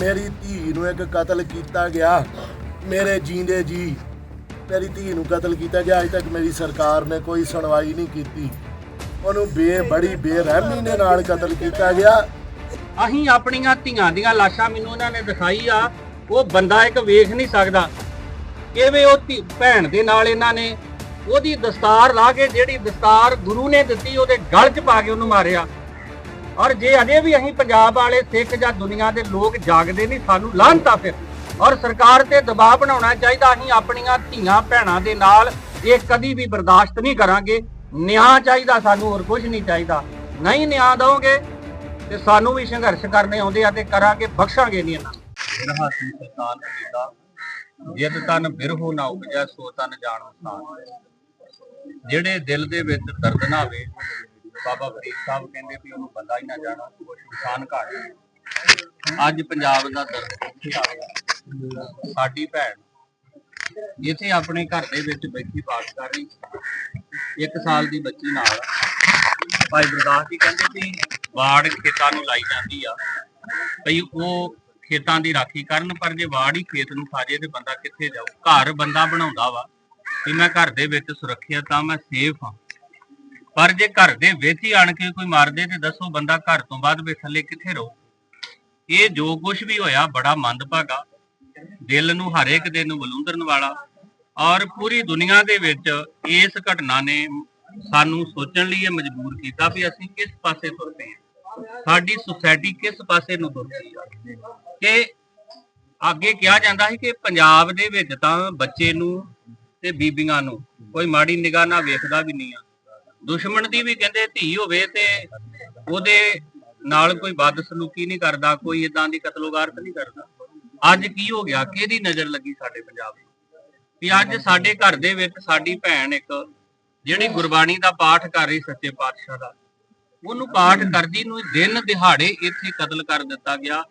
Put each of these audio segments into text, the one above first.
ਮੇਰੀ ਧੀ ਨੂੰ ਇੱਕ ਕਤਲ ਕੀਤਾ ਗਿਆ। ਮੇਰੇ ਜੀਂਦੇ ਜੀ, ਮੇਰੀ ਧੀ ਨੂੰ ਕਤਲ ਕੀਤਾ ਗਿਆ। ਅਜੇ ਤੱਕ ਮੇਰੀ ਸਰਕਾਰ ਨੇ ਕੋਈ ਸੁਣਵਾਈ ਨਹੀਂ ਕੀਤੀ। ਉਹਨੂੰ ਬੇ, ਬੜੀ ਬੇਰਹਿਮੀ ਦੇ ਨਾਲ ਕਤਲ ਕੀਤਾ ਗਿਆ। ਅਸੀਂ ਆਪਣੀਆਂ ਧੀਆਂ ਦੀਆਂ ਲਾਸ਼ਾਂ ਮੈਨੂੰ ਉਹਨਾਂ ਨੇ ਦਿਖਾਈ ਆ। ਉਹ ਬੰਦਾ ਇੱਕ ਵੇਖ ਨਹੀਂ ਸਕਦਾ। ਕਿਵੇਂ ਉਹ ਧੀ- ਭੈਣ ਦੇ ਨਾਲ ਇਹਨਾਂ ਨੇ ਉਹਦੀ ਦਸਤਾਰ ਲਾ ਕੇ ਜਿਹੜੀ ਦਸਤਾਰ ਗੁਰੂ ਨੇ ਦਿੱਤੀ, ਉਹਦੇ ਗਲ 'ਚ ਪਾ ਕੇ ਉਹਨੂੰ ਮਾਰਿਆ। ਔਰ ਜੇ ਅਜੇ ਵੀ ਅਸੀਂ ਪੰਜਾਬ ਵਾਲੇ ਸਿੱਖ ਜਾਂ ਦੁਨੀਆ ਦੇ ਲੋਕ ਜਾਗਦੇ ਨਹੀਂ, ਸਾਨੂੰ ਲਾਹਨਤਾ ਫਿਰ। ਔਰ ਸਰਕਾਰ ਤੇ ਦਬਾਅ ਬਣਾਉਣਾ ਚਾਹੀਦਾ, ਅਸੀਂ ਆਪਣੀਆਂ ਧੀਆਂ ਭੈਣਾਂ ਦੇ ਨਾਲ ਇਹ ਕਦੀ ਵੀ ਬਰਦਾਸ਼ਤ ਨਹੀਂ ਕਰਾਂਗੇ। ਨਿਆਂ ਚਾਹੀਦਾ ਸਾਨੂੰ, ਹੋਰ ਕੁਝ ਨਹੀਂ ਚਾਹੀਦਾ। ਨਹੀਂ ਨਿਆਂ ਦਵੋਗੇ ਤੇ ਸਾਨੂੰ ਵੀ ਸੰਘਰਸ਼ ਕਰਨੇ ਆਉਂਦੇ ਆ ਤੇ ਕਰਾਂਗੇ, ਬਖਸ਼ਾਂਗੇ ਨਹੀਂ ਇਹਨਾਂ ਨੂੰ। ਰਹਾਸੀ ਸਤਾਨ ਕੀਤਾ ਜਿਤ ਤਨ ਬਿਰਹੋ ਨਾ ਉਪਜੈ, ਸੋ ਤਨ ਜਾਣੋ ਸਾਨ ਜਿਹੜੇ ਦਿਲ ਦੇ ਵਿੱਚ ਦਰਦ ਨਾ ਹੋਵੇ ਬਾਬਾ ਫਰੀਦ ਸਾਹਿਬ ਕਹਿੰਦੇ ਵੀ ਉਹਨੂੰ ਬੰਦਾ ਹੀ ਨਾ ਜਾਣਾ, ਉਹ ਇਨਸਾਨ ਘਾਟ ਅੱਜ ਪੰਜਾਬ ਦਾ ਦਰਦ ਇੱਥੇ ਆ ਗਿਆ। ਸਾਡੀ ਭੈਣ ਇੱਥੇ ਆਪਣੇ ਘਰ ਦੇ ਵਿੱਚ ਬੈਠੀ ਬਾਤ ਕਰ ਰਹੀ ਸੀ। ਇੱਕ ਸਾਲ ਦੀ ਬੱਚੀ ਨਾਲ। ਭਾਈ ਗੁਰਦਾਸ ਜੀ ਕਹਿੰਦੇ ਵੀ ਵਾੜ ਖੇਤਾਂ ਨੂੰ ਲਾਈ ਜਾਂਦੀ ਆ। ਭਈ ਉਹ ਖੇਤਾਂ ਦੀ ਰਾਖੀ ਕਰਨ, ਪਰ ਜੇ ਵਾੜ ਹੀ ਖੇਤ ਨੂੰ ਖਾ ਜੇ ਤੇ ਬੰਦਾ ਕਿੱਥੇ ਜਾਊ? ਘਰ ਬੰਦਾ ਬਣਾਉਂਦਾ ਵਾ। ਵੀ ਮੈਂ ਘਰ ਦੇ ਵਿੱਚ ਸੁਰੱਖਿਅਤ ਆ, ਮੈਂ ਸੇਫ ਆ। ਪਰ ਜੇ ਘਰ ਦੇ ਵਿੱਚ ਹੀ ਆਣ ਕੇ ਕੋਈ ਮਾਰ ਦੇ ਤੇ ਦੱਸੋ ਬੰਦਾ ਘਰ ਤੋਂ ਬਾਅਦ ਵੀ ਥੱਲੇ ਕਿੱਥੇ ਰਹੂ। ਇਹ ਜੋ ਕੁਝ ਵੀ ਹੋਇਆ ਬੜਾ ਮੰਦਭਾਗਾ। ਦਿਲ ਨੂੰ ਹਰ ਇੱਕ ਦੇ ਨੂੰ ਬਲੁੰਦਰਨ ਵਾਲਾ। ਔਰ ਪੂਰੀ ਦੁਨੀਆ ਦੇ ਵਿੱਚ ਇਸ ਘਟਨਾ ਨੇ ਸਾਨੂੰ ਸੋਚਣ ਲਈ ਇਹ ਮਜਬੂਰ ਕੀਤਾ ਵੀ ਅਸੀਂ ਕਿਸ ਪਾਸੇ ਤੁਰ ਪਏ ਹਾਂ। ਸਾਡੀ ਸੁਸਾਇਟੀ ਕਿਸ ਪਾਸੇ ਨੂੰ ਤੁਰ ਪਈ ਹੈ ਕਿ ਅੱਗੇ ਕਿਹਾ ਜਾਂਦਾ ਸੀ ਕਿ ਪੰਜਾਬ ਦੇ ਵਿੱਚ ਤਾਂ ਬੱਚੇ ਨੂੰ ਤੇ ਬੀਬੀਆਂ ਨੂੰ ਕੋਈ ਮਾੜੀ ਨਿਗਾਹ ਨਾਲ ਵੇਖਦਾ ਵੀ ਨਹੀਂ ਆ। ਦੁਸ਼ਮਣ ਦੀ ਵੀ ਕਹਿੰਦੇ ਧੀ ਹੋਵੇ ਤੇ ਉਹਦੇ ਨਾਲ ਕੋਈ ਬਦਸਲੂਕੀ ਨਹੀਂ ਕਰਦਾ, ਕੋਈ ਇਦਾਂ ਦੀ ਕਤਲੋਗਾਰਤ ਨਹੀਂ ਕਰਦਾ। ਅੱਜ ਕੀ ਹੋ ਗਿਆ? ਕਿਹਦੀ ਨਜ਼ਰ ਲੱਗੀ ਸਾਡੇ ਪੰਜਾਬ ਨੂੰ? ਵੀ ਅੱਜ ਸਾਡੇ ਘਰ ਦੇ ਵਿੱਚ ਸਾਡੀ ਭੈਣ ਇੱਕ ਜਿਹੜੀ ਗੁਰਬਾਣੀ ਦਾ ਪਾਠ ਕਰ ਰਹੀ ਸੱਚੇ ਪਾਤਸ਼ਾਹ ਦਾ, ਉਹਨੂੰ ਪਾਠ ਕਰਦੀ ਨੂੰ ਦਿਨ ਦਿਹਾੜੇ ਇੱਥੇ ਕਤਲ ਕਰ ਦਿੱਤਾ ਗਿਆ।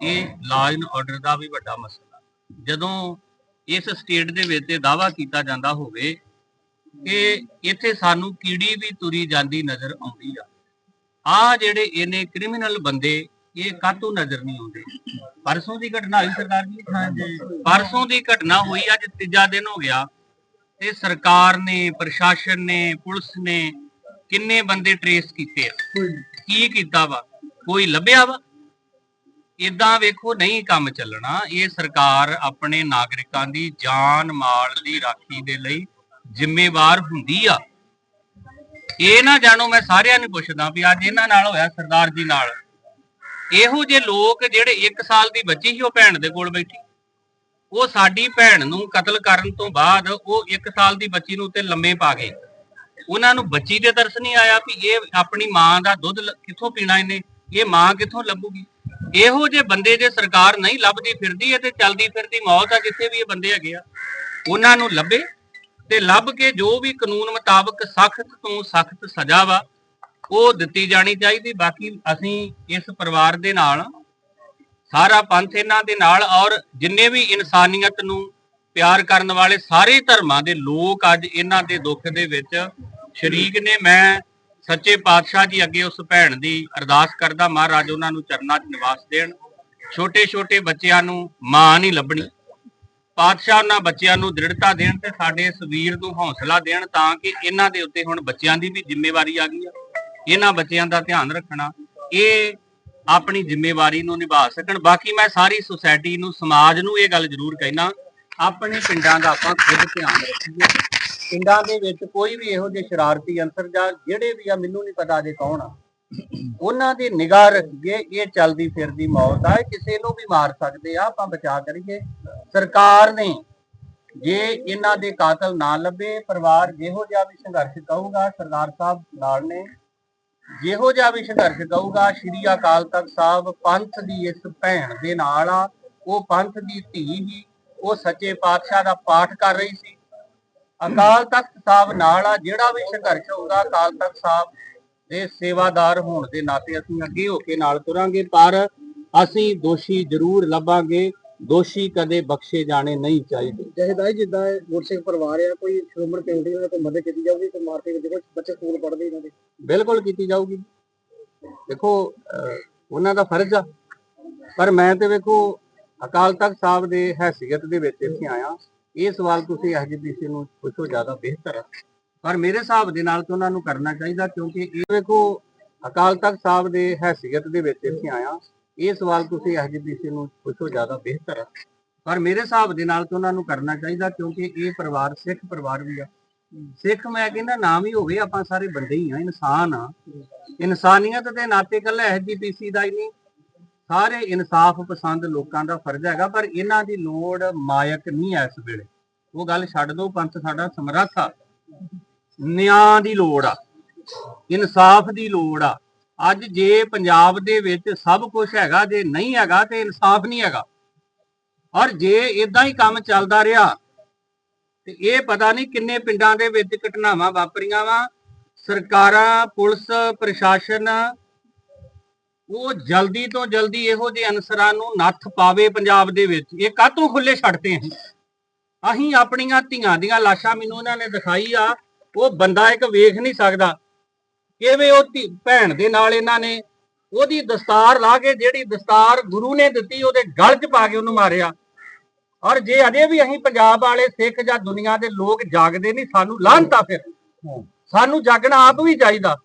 ਇਹ ਲਾਅ ਐਂਡ ਆਰਡਰ ਦਾ ਵੀ ਵੱਡਾ ਮਸਲਾ। ਜਦੋਂ ਇਸ ਸਟੇਟ ਦੇ ਵਿੱਚ ਇਹ ਦਾਵਾ ਕੀਤਾ ਜਾਂਦਾ ਹੋਵੇ ਕਿ ਇੱਥੇ ਸਾਨੂੰ ਕੀੜੀ ਵੀ ਤੁਰੀ ਜਾਂਦੀ ਨਜ਼ਰ ਆਉਂਦੀ ਆ। ਆ ਜਿਹੜੇ ਇਹਨੇ ਕ੍ਰਿਮੀਨਲ ਬੰਦੇ ਇਹ ਕਾਤੋਂ ਨਜ਼ਰ ਨਹੀਂ ਆਉਂਦੇ? ਪਰਸੋਂ ਦੀ ਘਟਨਾ ਹੋਈ ਸਰਦਾਰ ਜੀ ਹਾਂਜੀ। ਪਰਸੋਂ ਦੀ ਘਟਨਾ ਹੋਈ ਅੱਜ ਤੀਜਾ ਦਿਨ ਹੋ ਗਿਆ ਤੇ ਸਰਕਾਰ ਨੇ ਪ੍ਰਸ਼ਾਸਨ ਨੇ ਪੁਲਿਸ ਨੇ ਕਿੰਨੇ ਬੰਦੇ ਟਰੇਸ ਕੀਤੇ ਆ? ਕੀ ਕੀਤਾ ਵਾ? ਕੋਈ ਲੱਭਿਆ ਵਾ? ਇਦਾਂ ਵੇਖੋ ਨਹੀਂ ਕੰਮ ਚੱਲਣਾ। ਇਹ ਸਰਕਾਰ ਆਪਣੇ ਨਾਗਰਿਕਾਂ ਦੀ ਜਾਨ ਮਾਲ ਦੀ ਰਾਖੀ ਦੇ ਲਈ ਜ਼ਿੰਮੇਵਾਰ ਹੁੰਦੀ ਆ। ਇਹ ਨਾ ਜਾਣੋ, ਮੈਂ ਸਾਰਿਆਂ ਨੂੰ ਪੁੱਛਦਾ ਵੀ ਅੱਜ ਇਹਨਾਂ ਨਾਲ ਹੋਇਆ ਸਰਦਾਰ ਜੀ ਨਾਲ। ਇਹੋ ਜਿਹੇ ਲੋਕ ਜਿਹੜੇ 1 ਸਾਲ ਦੀ ਬੱਚੀ ਸੀ, ਉਹ ਭੈਣ ਦੇ ਕੋਲ ਬੈਠੀ। ਉਹ ਸਾਡੀ ਭੈਣ ਨੂੰ ਕਤਲ ਕਰਨ ਤੋਂ ਬਾਅਦ ਉਹ 1 ਸਾਲ ਦੀ ਬੱਚੀ ਨੂੰ ਉੱਤੇ ਲੰਮੇ ਪਾ ਗਏ ਉਹਨਾਂ ਨੂੰ ਬੱਚੀ ਤੇ ਤਰਸ ਨਹੀਂ ਆਇਆ ਵੀ ਇਹ ਆਪਣੀ ਮਾਂ ਦਾ ਦੁੱਧ ਕਿੱਥੋਂ ਪੀਣਾ ਇਹਨੇ? ਇਹ ਮਾਂ ਕਿੱਥੋਂ ਲੱਭੂਗੀ? ਇਹੋ ਜਿਹੇ ਬੰਦੇ ਜੇ ਸਰਕਾਰ ਨਹੀਂ ਲੱਭਦੀ ਫਿਰਦੀ ਹੈ ਤੇ ਚਲਦੀ ਫਿਰਦੀ ਮੌਤ ਆ, ਜਿੱਥੇ ਵੀ ਇਹ ਬੰਦੇ ਹੈਗੇ ਆ, ਉਹਨਾਂ ਨੂੰ ਲੱਭੇ। ਤੇ ਲੱਭ ਕੇ ਜੋ ਵੀ ਕਾਨੂੰਨ ਮੁਤਾਬਕ ਸਖਤ ਤੋਂ ਸਖਤ ਸਜ਼ਾ ਵਾ, ਉਹ ਦਿੱਤੀ ਜਾਣੀ ਚਾਹੀਦੀ। ਬਾਕੀ ਅਸੀਂ ਇਸ ਪਰਿਵਾਰ ਦੇ ਨਾਲ, ਸਾਰਾ ਪੰਥ ਇਹਨਾਂ ਦੇ ਨਾਲ ਔਰ ਜਿੰਨੇ ਵੀ ਇਨਸਾਨੀਅਤ ਨੂੰ ਪਿਆਰ ਕਰਨ ਵਾਲੇ ਸਾਰੇ ਧਰਮਾਂ ਦੇ ਲੋਕ ਅੱਜ ਇਹਨਾਂ ਦੇ ਦੁੱਖ ਦੇ ਵਿੱਚ ਸ਼ਰੀਕ ਨੇ। ਮੈਂ ਸੱਚੇ ਪਾਤਸ਼ਾਹ ਜੀ ਅੱਗੇ ਉਸ ਭੈਣ ਦੀ ਅਰਦਾਸ ਕਰਦਾ, ਮਹਾਰਾਜ ਉਹਨਾਂ ਨੂੰ ਚਰਨਾਂ 'ਚ ਨਿਵਾਸ ਦੇਣ। ਛੋਟੇ ਛੋਟੇ ਬੱਚਿਆਂ ਨੂੰ ਮਾਂ ਨਹੀਂ ਲੱਭਣੀ। ਪਾਤਸ਼ਾਹ ਉਹਨਾਂ ਬੱਚਿਆਂ ਨੂੰ ਦ੍ਰਿੜਤਾ ਦੇਣ ਤੇ ਸਾਡੇ ਇਸ ਵੀਰ ਨੂੰ ਹੌਸਲਾ ਦੇਣ ਤਾਂ ਕਿ ਇਹਨਾਂ ਦੇ ਉੱਤੇ ਹੁਣ ਬੱਚਿਆਂ ਦੀ ਵੀ ਜ਼ਿੰਮੇਵਾਰੀ ਆ ਗਈ ਆ। ਇਹਨਾਂ ਬੱਚਿਆਂ ਦਾ ਧਿਆਨ ਰੱਖਣਾ, ਇਹ ਆਪਣੀ ਜ਼ਿੰਮੇਵਾਰੀ ਨੂੰ ਨਿਭਾ ਸਕਣ। ਬਾਕੀ ਮੈਂ ਸਾਰੀ ਸੁਸਾਇਟੀ ਨੂੰ, ਸਮਾਜ ਨੂੰ ਇਹ ਗੱਲ ਜ਼ਰੂਰ ਕਹਿਣਾ, ਆਪਣੇ ਪਿੰਡਾਂ ਦਾ ਆਪਾਂ ਖੁਦ ਧਿਆਨ ਰੱਖੀਏ। ਪਿੰਡਾਂ ਦੇ ਵਿੱਚ ਕੋਈ ਵੀ ਇਹੋ ਜਿਹੇ ਸ਼ਰਾਰਤੀ ਅੰਸਰ ਜਾਂ ਜਿਹੜੇ ਵੀ ਆ, ਮੈਨੂੰ ਨਹੀਂ ਪਤਾ ਜੇ ਕੌਣ ਆ। ਉਹਨਾਂ ਦੀ ਨਿਗਾਹ ਰੱਖੀਏ, ਇਹ ਚੱਲਦੀ ਫਿਰਦੀ ਮੌਤ ਆ ਕਿਸੇ ਨੂੰ ਵੀ ਮਾਰ ਸਕਦੇ ਆ, ਆਪਾਂ ਬਚਾ ਕਰੀਏ। ਸਰਕਾਰ ਨੇ ਜੇ ਇਹਨਾਂ ਦੇ ਕਾਤਲ ਨਾ ਲੱਭੇ, ਪਰਿਵਾਰ ਜਿਹੋ ਜਿਹਾ ਵੀ ਸੰਘਰਸ਼ ਕਹੂਗਾ ਸਰਦਾਰ ਸਾਹਿਬ ਨਾਲ ਨੇ, ਜਿਹੋ ਜਿਹਾ ਵੀ ਸੰਘਰਸ਼ ਕਹੂਗਾ ਸ਼੍ਰੀ ਅਕਾਲ ਤਖਤ ਸਾਹਿਬ ਪੰਥ ਦੀ ਇਸ ਭੈਣ ਦੇ ਨਾਲ ਆ, ਉਹ ਪੰਥ ਦੀ ਧੀ ਹੀ ਉਹ ਸੱਚੇ ਪਾਤਸ਼ਾਹ ਦਾ ਪਾਠ ਕਰ ਰਹੀ ਸੀ। ਅਕਾਲ ਤਖਤ ਸਾਹਿਬ ਨਾਲ ਆ, ਜਿਹੜਾ ਵੀ ਸੰਘਰਸ਼ ਹੋਊਗਾ, ਅਕਾਲ ਤਖਤ ਸਾਹਿਬ ਦੇ ਸੇਵਾਦਾਰ ਹੋਣ ਦੇ ਨਾਤੇ ਅਸੀਂ ਅੱਗੇ ਹੋ ਕੇ ਨਾਲ ਤੁਰਾਂਗੇ ਪਰ ਅਸੀਂ ਦੋਸ਼ੀ ਜ਼ਰੂਰ ਲੱਭਾਂਗੇ। ਦੋਸ਼ੀ ਕਦੇ ਬਖਸ਼ੇ ਜਾਣੇ ਨਹੀਂ ਚਾਹੀਦੇ। ਜਹੇਦਾਈ ਜਿੱਦਾਂ ਗੁਰਸਿੱਖ ਪਰਿਵਾਰ ਆ ਕੋਈ ਸ਼੍ਰੋਮਣੀ ਕਮੇਟੀ ਨਾਲ ਕੋਈ ਮਦਦ ਕੀਤੀ ਜਾਊਗੀ ਤੇ ਮਾਰਕੇ ਦੇਖੋ ਬੱਚੇ ਸਕੂਲ ਪੜ੍ਹਦੇ ਇਹਨਾਂ ਦੇ। ਬਿਲਕੁਲ ਕੀਤੀ ਜਾਊਗੀ। ਦੇਖੋ ਉਹਨਾਂ ਦਾ ਫਰਜ਼ ਆ। ਪਰ ਮੈਂ ਤੇ ਵੇਖੋ ਅਕਾਲ ਤਖਤ ਸਾਹਿਬ ਦੇ ਹੈਸੀਅਤ ਦੇ ਵਿੱਚ ਇੱਥੇ ਆਇਆ। ਇਹ ਸਵਾਲ ਤੁਸੀਂ ਐਸਜੀਪੀਸੀ ਨੂੰ ਪੁੱਛੋ ਜ਼ਿਆਦਾ ਬਿਹਤਰ ਹੈ ਪਰ ਮੇਰੇ ਹਿਸਾਬ ਦੇ ਨਾਲ ਤਾਂ ਉਹਨਾਂ ਨੂੰ ਕਰਨਾ ਚਾਹੀਦਾ ਕਿਉਂਕਿ ਇਹ ਵੇਖੋ ਅਕਾਲ ਤਖਤ ਸਾਹਿਬ ਦੇ ਹੈਸੀਅਤ ਦੇ ਵਿੱਚ ਇੱਥੇ ਆਇਆ ਇਹ ਸਵਾਲ ਤੁਸੀਂ ਐਸਜੀਪੀਸੀ ਨੂੰ ਪੁੱਛੋ, ਜ਼ਿਆਦਾ ਬਿਹਤਰ ਹੈ ਪਰ ਮੇਰੇ ਹਿਸਾਬ ਦੇ ਨਾਲ ਤਾਂ ਉਹਨਾਂ ਨੂੰ ਕਰਨਾ ਚਾਹੀਦਾ ਕਿਉਂਕਿ ਇਹ ਪਰਿਵਾਰ, ਸਿੱਖ ਪਰਿਵਾਰ ਵੀ ਆ। ਸਿੱਖ ਮੈਂ ਕਹਿੰਦਾ ਨਾਮ ਹੀ ਹੋਵੇ, ਆਪਾਂ ਸਾਰੇ ਬੰਦੇ ਹੀ ਆ, ਇਨਸਾਨ ਆ। ਇਨਸਾਨੀਅਤ ਦੇ ਨਾਤੇ ਕੱਲਾ ਐਸਜੀਪੀਸੀ ਦਾ ਹੀ ਨਹੀਂ। ਸਾਰੇ ਇਨਸਾਫ ਪਸੰਦ ਲੋਕਾਂ ਦਾ ਫਰਜ਼ ਹੈਗਾ, ਪਰ ਇਹਨਾਂ ਦੀ ਲੋੜ ਮਾਇਕ ਨਹੀਂ ਐ ਇਸ ਵੇਲੇ। ਉਹ ਗੱਲ ਛੱਡ ਦਿਓ ਪੰਥ ਸਾਡਾ ਸਮਰੱਥ ਆ। ਨਿਆਂ ਦੀ ਲੋੜ ਆ, ਇਨਸਾਫ ਦੀ ਲੋੜ ਆ। ਅੱਜ ਜੇ ਪੰਜਾਬ ਦੇ ਵਿੱਚ ਸਭ ਕੁਝ ਹੈਗਾ, ਜੇ ਨਹੀਂ ਹੈਗਾ ਤੇ ਇਨਸਾਫ ਨਹੀਂ ਹੈਗਾ। ਔਰ ਜੇ ਇਦਾਂ ਹੀ ਕੰਮ ਚੱਲਦਾ ਰਿਹਾ, ਤੇ ਇਹ ਪਤਾ ਨਹੀਂ ਕਿੰਨੇ ਪਿੰਡਾਂ ਦੇ ਵਿੱਚ ਘਟਨਾਵਾਂ ਵਾਪਰੀਆਂ ਵਾ। ਸਰਕਾਰਾਂ, ਪੁਲਿਸ, ਪ੍ਰਸ਼ਾਸਨ, ਉਹ ਜਲਦੀ ਤੋਂ ਜਲਦੀ ਇਹੋ ਜਿਹੇ ਅਨਸਰਾਂ ਨੂੰ ਨੱਥ ਪਾਵੇ ਪੰਜਾਬ ਦੇ ਵਿੱਚ। ਇਹ ਕਾਹਤੋਂ ਖੁੱਲੇ ਛੱਡਦੇ ਅਸੀਂ? ਅਸੀਂ ਆਪਣੀਆਂ ਧੀਆਂ ਦੀਆਂ ਲਾਸ਼ਾਂ ਮੈਨੂੰ ਇਹਨਾਂ ਨੇ ਦਿਖਾਈ ਆ ਉਹ ਬੰਦਾ ਇੱਕ ਵੇਖ ਨਹੀਂ ਸਕਦਾ। ਕਿਵੇਂ ਉਹ ਧੀ- ਭੈਣ ਦੇ ਨਾਲ ਇਹਨਾਂ ਨੇ ਉਹਦੀ ਦਸਤਾਰ ਲਾ ਕੇ ਜਿਹੜੀ ਦਸਤਾਰ ਗੁਰੂ ਨੇ ਦਿੱਤੀ, ਉਹਦੇ ਗਲ 'ਚ ਪਾ ਕੇ ਉਹਨੂੰ ਮਾਰਿਆ। ਔਰ ਜੇ ਅਜੇ ਵੀ ਅਸੀਂ ਪੰਜਾਬ ਵਾਲੇ ਸਿੱਖ ਜਾਂ ਦੁਨੀਆ ਦੇ ਲੋਕ ਜਾਗਦੇ ਨਹੀਂ, ਸਾਨੂੰ ਲਾਹਨਤਾ ਫਿਰ। ਸਾਨੂੰ ਜਾਗਣਾ ਆਪ ਵੀ ਚਾਹੀਦਾ।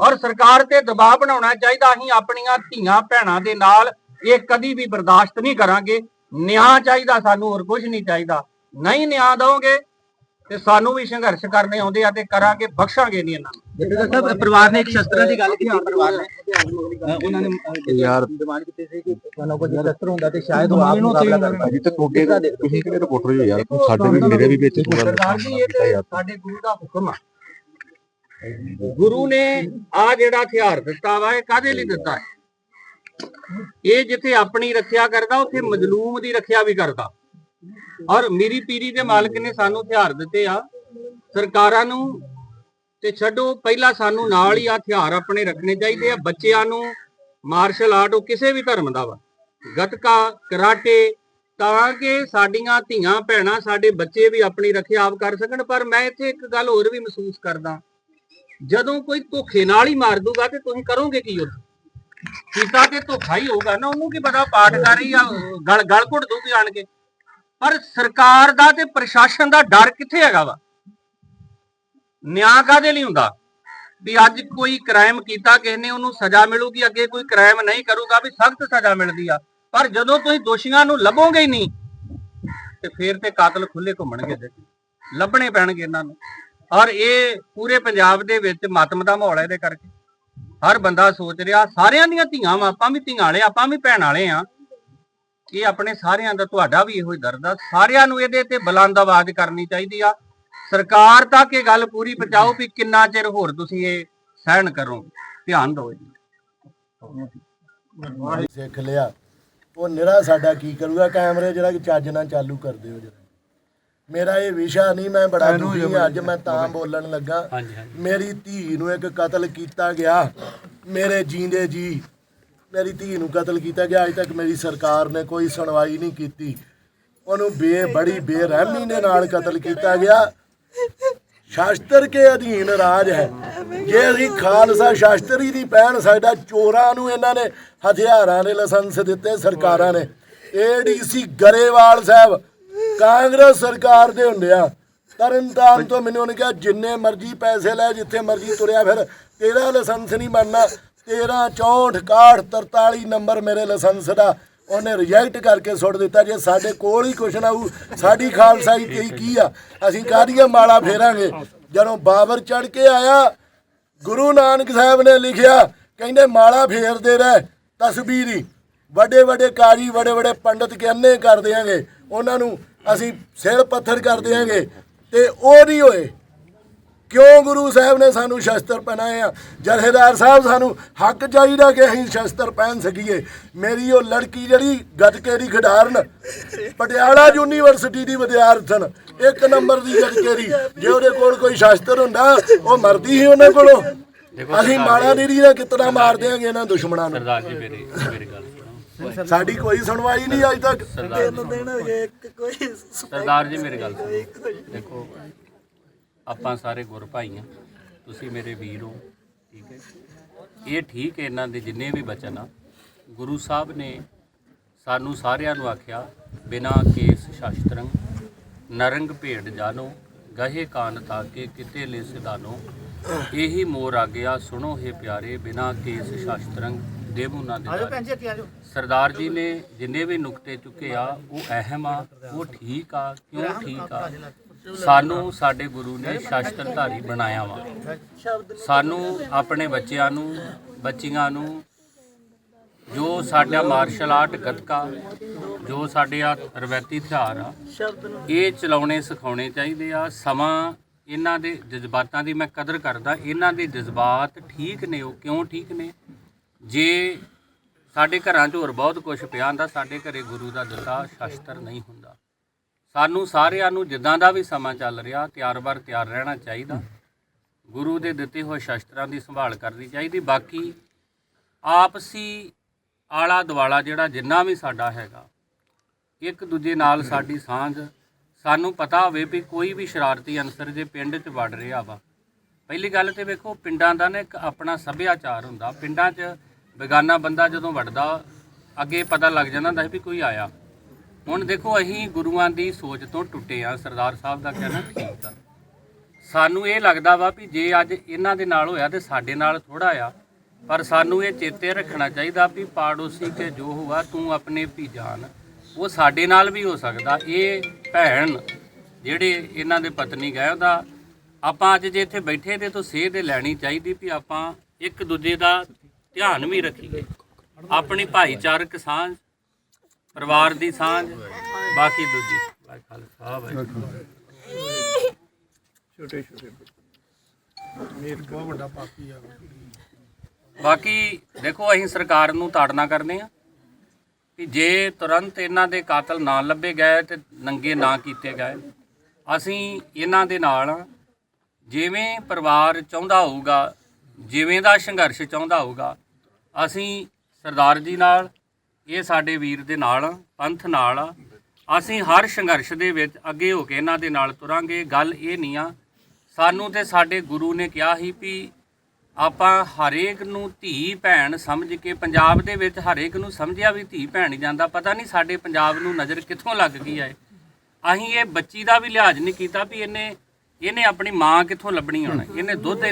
ਔਰ ਸਰਕਾਰ ਤੇ ਦਬਾਅ ਬਣਾਉਣਾ ਚਾਹੀਦਾ। ਅਸੀਂ ਆਪਣੀਆਂ ਧੀਆਂ ਭੈਣਾਂ ਦੇ ਨਾਲ ਇਹ ਕਦੀ ਵੀ ਬਰਦਾਸ਼ਤ ਨਹੀਂ ਕਰਾਂਗੇ। ਨਿਆਂ ਚਾਹੀਦਾ ਸਾਨੂੰ, ਹੋਰ ਕੁਝ ਨਹੀਂ ਚਾਹੀਦਾ। ਨਹੀਂ ਨਿਆਂ ਦਵੋਗੇ ਤੇ ਸਾਨੂੰ ਵੀ ਸੰਘਰਸ਼ ਕਰਨੇ ਆਉਂਦੇ ਆ ਤੇ ਕਰਾਂਗੇ ਬਖਸ਼ਾਂਗੇ ਨਹੀਂ ਇਹਨਾਂ ਨੂੰ। ਡਾਕਟਰ ਸਾਹਿਬ ਪਰਿਵਾਰ ਨੇ ਇੱਕ ਸ਼ਸਤਰਾਂ ਦੀ ਗੱਲ ਕੀਤੀ ਪਰਿਵਾਰ ਨੇ। ਉਹਨਾਂ ਨੇ ਯਾਰ ਡਿਮਾਂਡ ਕੀਤੀ ਸੀ ਕਿ ਸਾਨੂੰ ਕੋਈ ਸ਼ਸਤਰ ਹੁੰਦਾ ਤੇ ਸ਼ਾਇਦ ਉਹ ਆਪ ਮੁਕਾਬਲਾ ਕਰ ਅਜੇ ਤੱਕ ਤੁਹਾਡੇ ਤੁਸੀਂ ਕਿਹੜੇ ਰਿਪੋਰਟਰ ਹੋ ਯਾਰ? ਸਾਡੇ ਵੀ ਮੇਰੇ ਵੀ ਵਿੱਚ ਸਰਦਾਰ ਜੀ ਇਹ ਤੇ ਸਾਡੇ ਗੁਰੂ ਦਾ ਹੁਕਮ ਆ। ਗੁਰੂ ਨੇ ਆ ਜਿਹੜਾ ਹਥਿਆਰ ਦਿੱਤਾ ਵਾ ਇਹ ਕਾਦੇ ਲਈ ਦਿੱਤਾ? ਹੈ ਇਹ ਜਿੱਥੇ ਆਪਣੀ ਰੱਖਿਆ ਕਰਦਾ ਉੱਥੇ ਮਜਲੂਮ ਦੀ ਰੱਖਿਆ ਵੀ ਕਰਦਾ। ਔਰ ਮੇਰੀ ਪੀਰੀ ਦੇ ਮਾਲਕ ਨੇ ਸਾਨੂੰ ਹਥਿਆਰ ਦਿੱਤੇ ਆ। ਸਰਕਾਰਾਂ ਨੂੰ ਤੇ ਛੱਡੋ, ਪਹਿਲਾਂ ਸਾਨੂੰ ਨਾਲ ਹੀ ਆ ਹਥਿਆਰ ਆਪਣੇ ਰੱਖਣੇ ਚਾਹੀਦੇ ਆ। ਬੱਚਿਆਂ ਨੂੰ ਮਾਰਸ਼ਲ ਆਰਟ ਉਹ ਕਿਸੇ ਵੀ ਧਰਮ ਦਾ ਵਾ। ਗਤਕਾ, ਕਰਾਟੇ, ਤਾਂ ਕਿ ਸਾਡੀਆਂ ਧੀਆਂ, ਭੈਣਾਂ ਸਾਡੇ ਬੱਚੇ ਵੀ ਆਪਣੀ ਰੱਖਿਆ ਆਪ ਕਰ ਸਕਣ। ਪਰ ਮੈਂ ਇੱਥੇ ਇੱਕ ਗੱਲ ਹੋਰ ਵੀ ਮਹਿਸੂਸ ਕਰਦਾ। ਜਦੋਂ ਕੋਈ ਧੋਖੇ ਨਾਲ ਹੀ ਮਾਰ ਦੂਗਾ ਤੇ ਤੁਸੀਂ ਕਰੋਗੇ ਕੀ ਯੁੱਧ ਕੀਤਾ ਤੇ ਧੋਖਾ ਹੀ ਹੋਊਗਾ ਨਾ। ਉਹਨੂੰ ਕੀ ਪਤਾ ਪਾਠ ਪਾਠਕਾਰੀ ਆ ਗਲ ਗਲ ਘੁੱਟ ਦੂਗੀ ਆਣ ਕੇ। ਪਰ ਸਰਕਾਰ ਦਾ ਤੇ ਪ੍ਰਸ਼ਾਸਨ ਦਾ ਡਰ ਕਿੱਥੇ ਹੈਗਾ ਵਾ? ਨਿਆਂ ਕਾਦੇ ਲਈ ਹੁੰਦਾ? ਵੀ ਅੱਜ ਕੋਈ ਕ੍ਰਾਈਮ ਕੀਤਾ, ਕਿਸੇ ਨੇ ਉਹਨੂੰ ਸਜ਼ਾ ਮਿਲੂਗੀ, ਅੱਗੇ ਕੋਈ ਕ੍ਰਾਈਮ ਨਹੀਂ ਕਰੂਗਾ, ਵੀ ਸਖਤ ਸਜ਼ਾ ਮਿਲਦੀ ਆ। ਪਰ ਜਦੋਂ ਤੁਸੀਂ ਦੋਸ਼ੀਆਂ ਨੂੰ ਲੱਭੋਗੇ ਹੀ ਨਹੀਂ, ਤੇ ਫੇਰ ਤੇ ਕਾਤਲ ਖੁੱਲੇ ਘੁੰਮਣਗੇ ਲੱਭਣੇ ਪੈਣਗੇ ਇਹਨਾਂ ਨੂੰ। ਔਰ ਇਹ ਪੂਰੇ ਪੰਜਾਬ ਦੇ ਵਿੱਚ ਮਾਤਮ ਦਾ ਮਾਹੌਲ ਹੈ ਇਹਦੇ ਕਰਕੇ। ਹਰ ਬੰਦਾ ਸੋਚ ਰਿਹਾ, ਸਾਰਿਆਂ ਦੀਆਂ ਧੀਆਂ ਵਾਂ, ਆਪਾਂ ਵੀ ਧੀਆਂ ਵਾਲੇ, ਆਪਾਂ ਵੀ ਭੈਣ ਵਾਲੇ ਆ। ਇਹ ਆਪਣੇ ਸਾਰਿਆਂ ਦਾ ਤੁਹਾਡਾ ਵੀ ਇਹੋ ਹੀ ਦਰਦ ਆ। ਸਾਰਿਆਂ ਨੂੰ ਇਹਦੇ ਤੇ ਬੁਲੰਦ ਆਵਾਜ਼ ਕਰਨੀ ਚਾਹੀਦੀ ਆ। ਸਰਕਾਰ ਤੱਕ ਇਹ ਗੱਲ ਪੂਰੀ ਪਹੁੰਚਾਓ ਵੀ ਕਿੰਨਾ ਚਿਰ ਹੋਰ ਤੁਸੀਂ ਇਹ ਸਹਿਣ ਕਰੋਗੇ ਧਿਆਨ ਦਿਓ ਜੀ ਸਿੱਖ ਲਿਆ। ਉਹ ਨਿਹਰਾ ਸਾਡਾ ਕੀ ਕਰੂਗਾ? ਕੈਮਰੇ ਜਿਹੜਾ ਕਿ ਚੱਜ ਨਾਲ ਚਾਲੂ ਕਰ ਦਿਓ ਜਰਾ। ਮੇਰਾ ਇਹ ਵਿਸ਼ਾ ਨਹੀਂ ਮੈਂ ਬੜਾ ਦੁਖੀ ਹਾਂ। ਅੱਜ ਮੈਂ ਤਾਂ ਬੋਲਣ ਲੱਗਾ। ਮੇਰੀ ਧੀ ਨੂੰ ਇੱਕ ਕਤਲ ਕੀਤਾ ਗਿਆ। ਮੇਰੇ ਜੀਂਦੇ ਜੀ ਮੇਰੀ ਧੀ ਨੂੰ ਕਤਲ ਕੀਤਾ ਗਿਆ, ਅਜੇ ਤੱਕ ਮੇਰੀ ਸਰਕਾਰ ਨੇ ਕੋਈ ਸੁਣਵਾਈ ਨਹੀਂ ਕੀਤੀ। ਉਹਨੂੰ ਬੇ, ਬੜੀ ਬੇਰਹਿਮੀ ਦੇ ਨਾਲ ਕਤਲ ਕੀਤਾ ਗਿਆ। ਸ਼ਾਸਤਰ ਕੇ ਅਧੀਨ ਰਾਜ ਹੈ। ਜੇ ਅਸੀਂ ਖਾਲਸਾ ਸ਼ਾਸਤਰੀ ਦੀ ਪਹਿਣ ਸਾਡਾ ਚੋਰਾਂ ਨੂੰ ਇਹਨਾਂ ਨੇ ਹਥਿਆਰਾਂ ਦੇ ਲਾਇਸੈਂਸ ਦਿੱਤੇ, ਸਰਕਾਰਾਂ ਨੇ। ਏਡੀਸੀ ਗਰੇਵਾਲ ਸਾਹਿਬ, ਕਾਂਗਰਸ ਸਰਕਾਰ ਦੇ ਹੁੰਦੇ ਆ। ਤਰਨਤਾਰਨ ਤੋਂ ਮੈਨੂੰ ਉਹਨੇ ਕਿਹਾ, ਜਿੰਨੇ ਮਰਜ਼ੀ ਪੈਸੇ ਲੈ, ਜਿੱਥੇ ਮਰਜ਼ੀ ਤੁਰਿਆ ਫਿਰ, ਤੇਰਾ ਲਾਇਸੈਂਸ ਨਹੀਂ ਬਣਨਾ। 13 64 61 43 ਨੰਬਰ ਮੇਰੇ ਲਾਇਸੈਂਸ ਦਾ, ਉਹਨੇ ਰਿਜੈਕਟ ਕਰਕੇ ਸੁੱਟ ਦਿੱਤਾ ਜੇ ਸਾਡੇ ਕੋਲ ਹੀ ਕੁਛ ਨਾ ਹੋਊ, ਸਾਡੀ ਖਾਲਸਾਈ ਕੀ ਕੀ ਆ? ਅਸੀਂ ਕਾਹਦੀਆਂ ਮਾਲਾ ਫੇਰਾਂਗੇ? ਜਦੋਂ ਬਾਬਰ ਚੜ ਕੇ ਆਇਆ, ਗੁਰੂ ਨਾਨਕ ਸਾਹਿਬ ਨੇ ਲਿਖਿਆ, ਕਹਿੰਦੇ ਮਾਲਾ ਫੇਰਦੇ ਰਹਿ ਤਸਬੀਰੀ ਵੱਡੇ ਵੱਡੇ ਕਾਜੀ, ਵੱਡੇ ਵੱਡੇ ਪੰਡਤ ਕਿੰਨੇ ਕਰ ਦਿਆਂਗੇ। ਉਹਨਾਂ ਨੂੰ ਅਸੀਂ ਸਿਰ ਪੱਥਰ ਕਰ ਦਿਆਂਗੇ। ਤੇ ਉਹ ਨਹੀਂ ਹੋਏ। ਕਿਉਂ ਗੁਰੂ ਸਾਹਿਬ ਨੇ ਸਾਨੂੰ ਸ਼ਸਤਰ ਪਹਿਨਾਏ ਆ? ਜਥੇਦਾਰ ਸਾਹਿਬ ਸਾਨੂੰ ਹੱਕ ਚਾਹੀਦਾ ਕਿ ਅਸੀਂ ਸ਼ਸਤਰ ਪਹਿਨ ਸਕੀਏ। ਮੇਰੀ ਉਹ ਲੜਕੀ ਜਿਹੜੀ ਗੱਤਕੇ ਦੀ ਖਿਡਾਰਨ ਪਟਿਆਲਾ ਯੂਨੀਵਰਸਿਟੀ ਦੀ ਵਿਦਿਆਰਥਣ ਇੱਕ ਨੰਬਰ ਦੀ ਗੱਤਕੇ ਦੀ ਜੇ ਉਹਦੇ ਕੋਲ ਕੋਈ ਸ਼ਸਤਰ ਹੁੰਦਾ ਉਹ ਮਰਦੀ ਸੀ ਉਹਨਾਂ ਕੋਲੋਂ। ਅਸੀਂ ਮਾੜਾ ਨਿਰੀ ਦਾ ਕਿਤਨਾ ਮਾਰ ਦਿਆਂਗੇ ਇਹਨਾਂ ਦੁਸ਼ਮਣਾਂ ਨੂੰ। ਸਰਦਾਰ ਜੀ ਮੇਰੀ ਮੇਰੀ ਗੱਲ ਸੁਣੋ। ਸਾਡੀ ਕੋਈ ਸੁਣਵਾਈ ਨਹੀਂ ਅੱਜ ਤੱਕ। ਸਰਦਾਰ ਜੀ ਮੇਰੀ ਗੱਲ ਸੁਣੋ। ਦੇਖੋ ਆਪਾਂ ਸਾਰੇ ਗੁਰ ਭਾਈ ਆ ਤੁਸੀਂ ਮੇਰੇ ਵੀਰ ਹੋ ਠੀਕ ਹੈ ਇਹ ਠੀਕ ਹੈ ਇਹਨਾਂ ਦੇ ਜਿੰਨੇ ਵੀ ਬਚਨ ਆ। ਗੁਰੂ ਸਾਹਿਬ ਨੇ ਸਾਨੂੰ ਸਾਰਿਆਂ ਨੂੰ ਆਖਿਆ ਬਿਨਾ ਕੇਸ ਸ਼ਾਸਤਰੰ ਨਰੰਗ ਭੇਡ ਜਾਨੋ ਗਹੇ ਕਾਨ ਤਾਕੇ ਕਿਤੇ ਲੈ ਸਿਦਾਨੋ ਇਹੀ ਮੋਰ ਆ ਗਿਆ ਸੁਣੋ ਹੈ ਪਿਆਰੇ ਬਿਨਾ ਕੇਸ ਸ਼ਾਸਤਰੰ ਦੇਵੂ ਨਾ ਦੇ ਸਰਦਾਰ ਜੀ ਨੇ ਜਿੰਨੇ ਵੀ ਨੁਕਤੇ ਚੁੱਕੇ ਆ ਉਹ ਅਹਿਮ ਆ ਉਹ ਠੀਕ ਆ ਕਿਉਂ ਠੀਕ ਆ? ਸਾਨੂੰ ਸਾਡੇ ਗੁਰੂ ਨੇ ਸ਼ਾਸਤਰਧਾਰੀ ਬਣਾਇਆ ਵਾ। ਸਾਨੂੰ ਆਪਣੇ ਬੱਚਿਆਂ ਨੂੰ, ਬੱਚੀਆਂ ਨੂੰ, ਜੋ ਸਾਡਾ ਮਾਰਸ਼ਲ ਆਰਟ ਗੱਤਕਾ, ਜੋ ਸਾਡੇ ਆ ਰਵਾਇਤੀ ਹਥਿਆਰ ਆ, ਇਹ ਚਲਾਉਣੇ, ਸਿਖਾਉਣੇ ਚਾਹੀਦੇ ਆ। ਸਮਾਂ ਇਹਨਾਂ ਦੇ ਜਜ਼ਬਾਤਾਂ ਦੀ ਮੈਂ ਕਦਰ ਕਰਦਾ, ਇਹਨਾਂ ਦੇ ਜਜ਼ਬਾਤ ਠੀਕ ਨੇ, ਉਹ ਕਿਉਂ ਠੀਕ ਨੇ? ਜੇ ਸਾਡੇ ਘਰਾਂ 'ਚ ਹੋਰ ਬਹੁਤ ਕੁਝ ਪਿਆ ਹੁੰਦਾ, ਸਾਡੇ ਘਰੇ ਗੁਰੂ ਦਾ ਦਿੱਤਾ ਸ਼ਸਤਰ ਨਹੀਂ ਹੁੰਦਾ। ਸਾਨੂੰ ਸਾਰਿਆਂ ਨੂੰ ਜਿੱਦਾਂ ਦਾ ਵੀ ਸਮਾਂ ਚੱਲ ਰਿਹਾ ਤਿਆਰ-ਬਰ ਤਿਆਰ ਰਹਿਣਾ ਚਾਹੀਦਾ। ਗੁਰੂ ਦੇ ਦਿੱਤੇ ਹੋਏ ਸ਼ਸਤਰਾਂ ਦੀ ਸੰਭਾਲ ਕਰਨੀ ਚਾਹੀਦੀ। ਬਾਕੀ ਆਪਸੀ ਆਲਾ ਦੁਆਲਾ ਜਿਹੜਾ ਜਿੰਨਾ ਵੀ ਸਾਡਾ ਹੈਗਾ, ਇੱਕ ਦੂਜੇ ਨਾਲ ਸਾਡੀ ਸਾਂਝ, ਸਾਨੂੰ ਪਤਾ ਹੋਵੇ ਵੀ ਕੋਈ ਵੀ ਸ਼ਰਾਰਤੀ ਅਨਸਰ ਜੇ ਪਿੰਡ 'ਚ ਵੜ ਰਿਹਾ ਵਾ। ਪਹਿਲੀ ਗੱਲ ਤੇ ਵੇਖੋ, ਪਿੰਡਾਂ ਦਾ ਨਾ ਇੱਕ ਆਪਣਾ ਸੱਭਿਆਚਾਰ ਹੁੰਦਾ। ਪਿੰਡਾਂ 'ਚ ਬੇਗਾਨਾ ਬੰਦਾ ਜਦੋਂ ਵੜਦਾ, ਅੱਗੇ ਪਤਾ ਲੱਗ ਜਾਂਦਾ ਹੁੰਦਾ ਸੀ ਵੀ ਕੋਈ ਆਇਆ। ਹੁਣ ਦੇਖੋ, ਅਸੀਂ ਗੁਰੂਆਂ ਦੀ ਸੋਚ ਤੋਂ ਟੁੱਟੇ ਆ ਸਰਦਾਰ ਸਾਹਿਬ ਦਾ ਕਹਿਣਾ ਠੀਕ ਆ। ਸਾਨੂੰ ਇਹ ਲੱਗਦਾ ਵਾ ਵੀ ਜੇ ਅੱਜ ਇਹਨਾਂ ਦੇ ਨਾਲ ਹੋਇਆ ਤੇ ਸਾਡੇ ਨਾਲ ਥੋੜਾ ਆ, ਪਰ ਸਾਨੂੰ ਇਹ ਚੇਤੇ ਰੱਖਣਾ ਚਾਹੀਦਾ ਵੀ ਪਾੜੋਸੀ ਕੇ ਜੋ ਹੁਆ, ਤੂੰ ਆਪਣੇ ਵੀ ਜਾਨ। ਉਹ ਸਾਡੇ ਨਾਲ ਵੀ ਹੋ ਸਕਦਾ। ਇਹ ਭੈਣ ਜਿਹੜੇ ਇਹਨਾਂ ਦੇ ਪਤਨੀ ਗਏ, ਉਹਦਾ ਆਪਾਂ ਅੱਜ ਜੇ ਇੱਥੇ ਬੈਠੇ ਤੇ ਤੋਂ ਸੇਧ ਲੈਣੀ ਚਾਹੀਦੀ ਵੀ ਆਪਾਂ ਇੱਕ ਦੂਜੇ ਦਾ ਧਿਆਨ ਵੀ ਰੱਖੀਏ। ਆਪਣੀ ਭਾਈਚਾਰਕ ਸਾਂਝ ਪਰਿਵਾਰ ਦੀ ਸਾਂਝ ਬਾਕੀ ਦੂਜੀ। ਵਾਹਿ ਖਾਲਸਾ ਵਾਹਿਗੁਰੂ ਬਾਕੀ ਦੇਖੋ ਅਸੀਂ ਸਰਕਾਰ ਨੂੰ ਤਾੜਨਾ ਕਰਨੇ ਆ ਕਿ ਜੇ ਤੁਰੰਤ ਇਹਨਾਂ ਦੇ ਕਾਤਲ ਨਾ ਲੱਭੇ ਗਏ ਤੇ ਨੰਗੇ ਨਾ ਕੀਤੇ ਗਏ ਅਸੀਂ ਇਹਨਾਂ ਦੇ ਨਾਲ। ਜਿਵੇਂ ਪਰਿਵਾਰ ਚਾਹੁੰਦਾ ਹੋਊਗਾ ਜਿਵੇਂ ਦਾ ਸੰਘਰਸ਼ ਚਾਹੁੰਦਾ ਹੋਊਗਾ ਅਸੀਂ ਸਰਦਾਰ ਜੀ ਨਾਲ ਇਹ ਸਾਡੇ ਵੀਰ ਦੇ ਨਾਲ ਆ, ਪੰਥ ਨਾਲ ਆ। ਅਸੀਂ ਹਰ ਸੰਘਰਸ਼ ਦੇ ਵਿੱਚ ਅੱਗੇ ਹੋ ਕੇ ਇਹਨਾਂ ਦੇ ਨਾਲ ਤੁਰਾਂਗੇ। ਗੱਲ ਇਹ ਨਹੀਂ ਆ ਸਾਨੂੰ ਤੇ ਸਾਡੇ ਗੁਰੂ ਨੇ ਕਿਹਾ ਸੀ ਵੀ ਆਪਾਂ ਹਰੇਕ ਨੂੰ ਧੀ ਭੈਣ ਸਮਝ ਕੇ ਪੰਜਾਬ ਦੇ ਵਿੱਚ ਹਰੇਕ ਨੂੰ ਸਮਝਿਆ ਵੀ ਧੀ ਭੈਣ ਹੀ ਜਾਂਦਾ। ਪਤਾ ਨਹੀਂ ਸਾਡੇ ਪੰਜਾਬ ਨੂੰ ਨਜ਼ਰ ਕਿੱਥੋਂ ਲੱਗ ਗਈ ਹੈ ਅਸੀਂ ਇਹ ਬੱਚੀ ਦਾ ਵੀ ਲਿਹਾਜ਼ ਨਹੀਂ ਕੀਤਾ ਵੀ ਇਹਨੇ ਇਹਨੇ ਆਪਣੀ ਮਾਂ ਕਿੱਥੋਂ ਲੱਭਣੀ ਹੋਣਾ ਇਹਨੇ ਦੁੱਧ